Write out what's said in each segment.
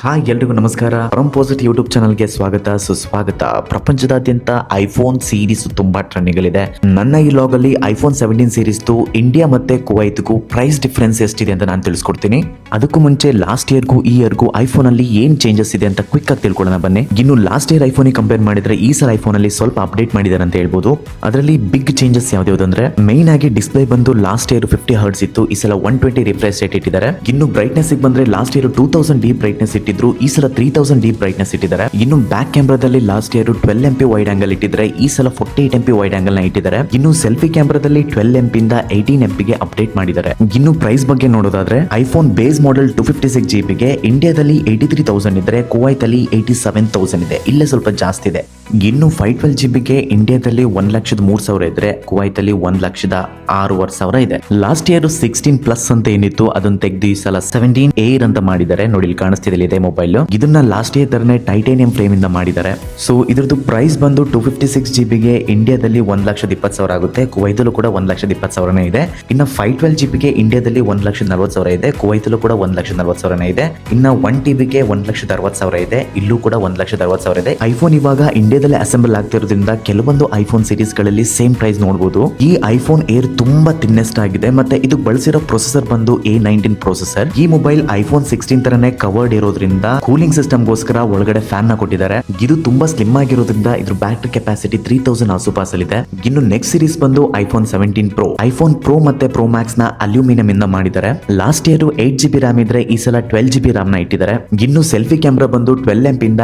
Hi ಎಲ್ರಿಗೂ ನಮಸ್ಕಾರ. ಪರಂಪೋಸಿಟ್ YouTube ಚಾನಲ್ಗೆ ಸ್ವಾಗತ, ಸುಸ್ವಾಗತ. ಪ್ರಪಂಚದಾದ್ಯಂತ ಐಫೋನ್ ಸೀರೀಸ್ ತುಂಬಾ ಟ್ರೆಂಡಿಂಗಲ್ಲಿದೆ. ನನ್ನ ಈ ಲಾಗ್ ಅಲ್ಲಿ ಐಫೋನ್ ಸೆವೆಂಟೀನ್ ಸೀರೀಸ್ ಇಂಡಿಯಾ ಮತ್ತೆ ಕುವೈತ್ಗೂ ಪ್ರೈಸ್ ಡಿಫರೆನ್ಸ್ ಎಷ್ಟಿದೆ ಅಂತ ನಾನು ತಿಳಿಸ್ಕೊಡ್ತೀನಿ. ಅದಕ್ಕೂ ಮುಂಚೆ ಲಾಸ್ಟ್ ಇಯರ್ಗೂ ಈ ಇಯರ್ಗೂ ಐಫೋನ್ ಅಲ್ಲಿ ಏನ್ ಚೇಂಜಸ್ ಇದೆ ಅಂತ ಕ್ವಿಕ್ ಆಗಿ ತಿಳ್ಕೊಳ್ಳೋಣ ಬನ್ನಿ. ಇನ್ನು ಲಾಸ್ಟ್ ಇಯರ್ ಐಫೋನ್ ಕಂಪೇರ್ ಮಾಡಿದ್ರೆ ಈ ಸಲ ಐಫೋನ್ ಅಲ್ಲಿ ಸ್ವಲ್ಪ ಅಪ್ಡೇಟ್ ಮಾಡಿದ್ದಾರೆ ಅಂತ ಹೇಳ್ಬೋದು. ಅದರಲ್ಲಿ ಬಿಗ್ ಚೇಂಜಸ್ ಯಾವ್ದು ಅಂದ್ರೆ ಮೈನ್ ಆಗಿ ಡಿಸ್ಪ್ಲೇ ಬಂದು ಲಾಸ್ಟ್ ಇಯರ್ ಫಿಫ್ಟಿ ಹರ್ಡ್ಸ್ ಇತ್ತು, ಈ ಸಲ ಒನ್ ಟ್ವೆಂಟಿ ರಿಫ್ರೆಶ್ ರೇಟ್ ಇಟ್ಟಿದ್ದಾರೆ. ಇನ್ನು ಬ್ರೈಟ್ನೆಸ್ ಬಂದ್ರೆ last year two thousand D brightness ಇಟ್ಟಿದ್ರು. ಈ ಸಲ ತ್ರೀ ತೌಸಂಡ್ ಡಿ ಬ್ರೈಟ್ನೆಸ್ ಇಟ್ಟಿದ್ದಾರೆ. ಇನ್ನು back ಕ್ಯಾಮ್ರಾದಲ್ಲಿ last year twelve M P wide angle ಇಟ್ಟಿದ್ರೆ, ಈ ಸಲ forty eight M P wide ಆಂಗಲ್ನ ಇಟ್ಟಿದ್ದಾರೆ. ಇನ್ನು ಸೆಲ್ಫಿ ಕ್ಯಾಮ್ರಾದಲ್ಲಿ ಟ್ವೆಲ್ ಎಂ ಇಂದ ಏಯ್ಟೀನ್ ಎಂ ಪಿಗೆ ಅಪ್ಡೇಟ್ ಮಾಡಿದ್ದಾರೆ. ಇನ್ನು ಪ್ರೈಸ್ ಬಗ್ಗೆ ನೋಡೋದಾದ್ರೆ iPhone base model two fifty six G ಗೆ ಇಂಡಿಯಾದಲ್ಲಿ ಏಯ್ಟಿ ತ್ರೀ ತೌಸಂಡ್ ಇದ್ರೆ ಕುವೈತ್ ಅಲ್ಲಿ ಏಯ್ಟಿ ಸೆವೆನ್ ತೌಸಂಡ್ ಇದೆ. ಇಲ್ಲೇ ಸ್ವಲ್ಪ ಜಾಸ್ತಿ ಇದೆ. ಇನ್ನು ಫೈವ್ ಟ್ವೆಲ್ ಜಿಬಿಗೆ ಇಂಡಿಯಾದಲ್ಲಿ ಒಂದ್ ಲಕ್ಷದ ಮೂರ್ ಸಾವಿರ ಇದ್ರೆ ಕುವೈತ್ ಅಲ್ಲಿ ಒಂದ್ ಲಕ್ಷದ ಆರೂವರೆ ಸಾವಿರ ಇದೆ. ಲಾಸ್ಟ್ ಇಯರ್ ಸಿಕ್ಸ್ಟೀನ್ ಪ್ಲಸ್ ಅಂತ ಏನಿತ್ತು, ಅದನ್ನ ತೆಗೆದು ಈ ಸಲ ಸೆವೆಂಟೀನ್ ಏರ್ ಅಂತ ಮಾಡಿದ್ದಾರೆ. ನೋಡಿ, ಇಲ್ಲಿ ಕಾಣಿಸ್ತಿದೆ, ಇದೆ ಮೊಬೈಲ್ ಇದನ್ನ ಲಾಸ್ಟ್ ಇಯರ್ ತರನೇ ಟೈಟೇನಿಯಂ ಫ್ರೇಮ್ ಇಂದ ಮಾಡಿದ್ದಾರೆ. ಸೊ ಇದ್ರದ್ದು ಪ್ರೈಸ್ ಬಂದು ಟೂ ಫಿಫ್ಟಿ ಸಿಕ್ಸ್ ಜಿಬಿಗೆ ಇಂಡಿಯಾದಲ್ಲಿ ಒಂದ್ ಲಕ್ಷದ ಇಪ್ಪತ್ತು ಸಾವಿರ ಆಗುತ್ತೆ. ಕುವೈತಲ್ಲೂ ಕೂಡ ಒಂದ್ ಲಕ್ಷದ ಇಪ್ಪತ್ತು ಸಾವಿರನೇ ಇದೆ. ಇನ್ನು ಫೈವ್ ಟ್ವೆಲ್ ಜಿಬಿಗೆ ಇಂಡಿಯಾದಲ್ಲಿ ಒಂದ್ ಲಕ್ಷದ ನಲ್ವತ್ತು ಸಾವಿರ ಇದೆ. ಕುವೈತಲ್ಲೂ ಕೂಡ ಒಂದ್ ಲಕ್ಷದ ನಲ್ವತ್ತು ಸಾವಿರನೇ ಇದೆ. ಇನ್ನ ಒನ್ ಟಿಬಿಗೆ ಒಂದ್ ಲಕ್ಷದ ಅರವತ್ತು ಸಾವಿರ ಇದೆ. ಇಲ್ಲೂ ಕೂಡ ಒಂದ್ ಲಕ್ಷದ ಅರವತ್ತು ಸಾವಿರ ಇದೆ. ಐಫೋನ್ ಇವಾಗ ಇಂಡಿಯಾದಲ್ಲಿ ಅಸೆಂಬಲ್ ಆಗ್ತಿರೋದ್ರಿಂದ ಕೆಲವೊಂದು ಐಫೋನ್ ಸೀರೀಸ್ಗಳಲ್ಲಿ ಸೇಮ್ ಪ್ರೈಸ್ ನೋಡಬಹುದು ಈ ಐಫೋನ್ ಏರ್ ತುಂಬಾ ತಿನ್ನೆಸ್ಟ್ ಆಗಿದೆ. ಮತ್ತೆ ಇದು ಬಳಸಿರೋ ಪ್ರೊಸೆಸರ್ ಬಂದು ಎ ನೈನ್ಟೀನ್ ಪ್ರೊಸೆಸರ್ ಈ ಮೊಬೈಲ್ ಐಫೋನ್ ಸಿಕ್ಸ್ಟೀನ್ ತರನೇ ಕವರ್ಡ್ ಇರೋದ್ರಿಂದ ಕೂಲಿಂಗ್ ಸಿಸ್ಟಮ್ ಗೋಸ್ಕರ ಒಳಗಡೆ ಫ್ಯಾನ್ನ ಕೊಟ್ಟಿದ್ದಾರೆ. ಇದು ತುಂಬಾ ಸ್ಲಿಮ್ ಆಗಿರೋದ್ರಿಂದ ಇದ್ರ ಬ್ಯಾಟರಿ ಕೆಪಾಸಿಟಿ ತ್ರೀ ತೌಸಂಡ್ ಆಸುಪಾಸ್ ಇದೆ. ಇನ್ನು ನೆಕ್ಸ್ಟ್ ಸೀರೀಸ್ ಬಂದು iPhone seventeen pro iPhone pro ಮತ್ತೆ ಪ್ರೋ ಮ್ಯಾಕ್ಸ್ನ ಅಲ್ಯೂಮಿನಿಯಂ ಇಂದ ಮಾಡಿದ್ದಾರೆ. Last year eight G B RAM ಇದ್ರೆ ಈ ಸಲ ಟ್ವೆಲ್ ಜಿ ಬಿ ರ್ಯಾಮ್ನ ಇಟ್ಟಿದ್ದಾರೆ. ಇನ್ನು ಸೆಲ್ಫಿ ಕ್ಯಾಮ್ರಾ ಬಂದು ಟ್ವೆಲ್ ಎಂ ಇಂದ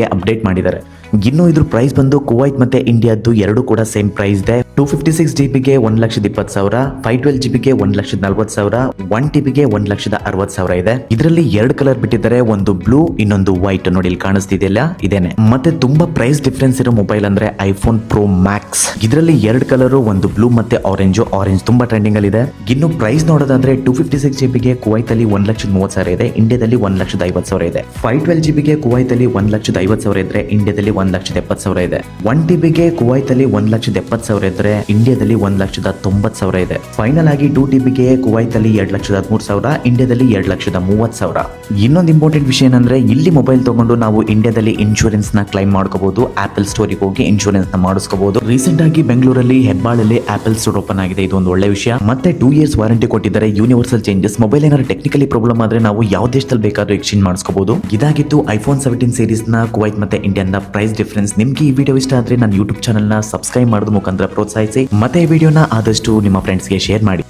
ಗೆ ಅಪ್ಡೇಟ್ ಮಾಡಿದ್ದಾರೆ. ಇನ್ನು ಇದ್ರ ಪ್ರೈಸ್ ಬಂದು ಕುವೈತ್ ಮತ್ತೆ ಇಂಡಿಯಾದ್ದು ಎರಡು ಕೂಡ ಸೇಮ್ ಪ್ರೈಸ್ ಇದೆ. ಟೂ ಫಿಫ್ಟಿ ಸಿಕ್ಸ್ ಜಿ ಬಿಗೆ ಒಂದ್ ಲಕ್ಷದ ಇಪ್ಪತ್ತು ಸಾವಿರ ಫೈವ್ ಟ್ವೆಲ್ ಜಿ ಬಿಗೆ ಒಂದ್ ಲಕ್ಷದ ನಲ್ವತ್ತು ಸಾವಿರ ಒನ್ ಟಿ ಬಿಗೆ ಒಂದ್ ಲಕ್ಷದ ಅರವತ್ತು ಸಾವಿರ ಇದೆ. ಇದರಲ್ಲಿ ಎರಡು ಕಲರ್ ಬಿಟ್ಟಿದ್ದಾರೆ, ಒಂದು ಬ್ಲೂ ಇನ್ನೊಂದು ವೈಟ್ ನೋಡಿ ಇಲ್ಲಿ ಕಾಣಿಸ್ತಿದೆಯಲ್ಲ ಇದೇನೆ. ಮತ್ತೆ ತುಂಬಾ ಪ್ರೈಸ್ ಡಿಫ್ರೆನ್ಸ್ ಇರೋ ಮೊಬೈಲ್ ಅಂದ್ರೆ ಐಫೋನ್ ಪ್ರೋ ಮ್ಯಾಕ್ಸ್ ಇದರಲ್ಲಿ ಎರಡು ಕಲರ್ ಒಂದು ಬ್ಲೂ ಮತ್ತೆ ಆರೆಂಜ್ ಆರೆಂಜ್ ತುಂಬಾ ಟ್ರೆಂಡಿಂಗ್ ಅಲ್ಲಿ ಇದೆ. ಇನ್ನು ಪ್ರೈಸ್ ನೋಡೋದಾದ್ರೆ ಟೂ ಫಿಫ್ಟಿ ಸಿಕ್ಸ್ ಜಿ ಬಿಗೆ ಕುವೈತ್ ಅಲ್ಲಿ ಒಂದ್ ಲಕ್ಷದ ಮೂವತ್ತು ಸಾವಿರ ಇದೆ, ಇಂಡಿಯಾದಲ್ಲಿ ಒಂದ್ ಲಕ್ಷದ ಐವತ್ತು ಸಾವಿರ ಇದೆ. ಫೈವ್ ಟ್ವೆಲ್ ಜಿ ಬಿಗೆ ಕುವೈತ್ ಅಲ್ಲಿ ಒಂದ್ ಲಕ್ಷದ ಐವತ್ತು ಸಾವಿರ ಇದ್ರೆ, ಇಂಡಿಯಾದಲ್ಲಿ ಒಂದ್ ಲಕ್ಷದ ಎಪ್ಪತ್ತು ಸಾವಿರ ಇದೆ. ಒನ್ ಟಿಬಿಗೆ ಕುವೈತ್ ಅಲ್ಲಿ ಒಂದ್ ಲಕ್ಷದ ಎಪ್ಪತ್ತು ಸಾವಿರ ಇದ್ರೆ ಇಂಡಿಯಾದಲ್ಲಿ ಒಂದ್ ಲಕ್ಷದ ತೊಂಬತ್ ಸಾವಿರ ಇದೆ. ಫೈನಲ್ ಆಗಿ ಟೂ ಟಿಬಿಗೆ ಕುವೈತ್ ಅಲ್ಲಿ ಎರಡ್ ಲಕ್ಷದ ಹದಿಮೂರು ಸಾವಿರ, ಇಂಡಿಯಾದಲ್ಲಿ ಎರಡ್ ಲಕ್ಷದ ಮೂವತ್ತು ಸಾವಿರ. ಇನ್ನೊಂದು ಇಂಪಾರ್ಟೆಂಟ್ ವಿಷಯ ಏನಂದ್ರೆ, ಇಲ್ಲಿ ಮೊಬೈಲ್ ತಗೊಂಡು ನಾವು ಇಂಡಿಯಾದಲ್ಲಿ ಇನ್ಶೂರೆನ್ಸ್ನ ಕ್ಲೈಮ್ ಮಾಡ್ಕೋಬಹುದು ಆಪಲ್ ಸ್ಟೋರಿಗೆ ಹೋಗಿ ಇನ್ಶೂರೆನ್ಸ್ನ ಮಾಡಿಸ್ಕೋಬಹುದು ರೀಸೆಂಟ್ ಆಗಿ ಬೆಂಗಳೂರಲ್ಲಿ ಹೆಬ್ಬಾಳಲ್ಲಿ ಆಪಲ್ ಸ್ಟೋರ್ ಓಪನ್ ಆಗಿದೆ. ಇದು ಒಂದು ಒಳ್ಳೆ ವಿಷಯ. ಮತ್ತೆ ಟೂ ಇಯರ್ಸ್ ವಾರಂಟಿ ಕೊಟ್ಟಿದ್ದಾರೆ. ಯೂನಿವರ್ಸಲ್ ಚೇಂಜಸ್ ಮೊಬೈಲ್ ಏನಾದ್ರು ಟೆಕ್ನಿಕಲಿ ಪ್ರಾಬ್ಲಮ್ ಆದ್ರೆ ನಾವು ಯಾವ ದೇಶದಲ್ಲಿ ಬೇಕಾದ್ರೂ ಎಕ್ಸ್ಚೇಂಜ್ ಮಾಡಿಸ್ಕೋಬಹುದು ಇದಾಗಿತ್ತು ಐಫೋನ್ ಸೆವೆಂಟೀನ್ ಸೀರೀಸ್ನ ಕುವೈತ್ ಮತ್ತೆ ಇಂಡಿಯನ್ ಪ್ರೈಸ್ ಡಿಫರೆನ್ಸ್ ನಿಮ್ಗೆ ಈ ವಿಡಿಯೋ ಇಷ್ಟ ಆದ್ರೆ ನನ್ನ ಯೂಟ್ಯೂಬ್ ಚಾನಲ್ನ ಸಬ್ಸ್ಕ್ರೈಬ್ ಮಾಡೋದು ಮುಖಾಂತರ ಪ್ರೋತ್ಸಾಹಿಸಿ. ಮತ್ತೆ ವಿಡಿಯೋನ ಆದಷ್ಟು ನಿಮ್ಮ ಫ್ರೆಂಡ್ಸ್ಗೆ ಶೇರ್ ಮಾಡಿ.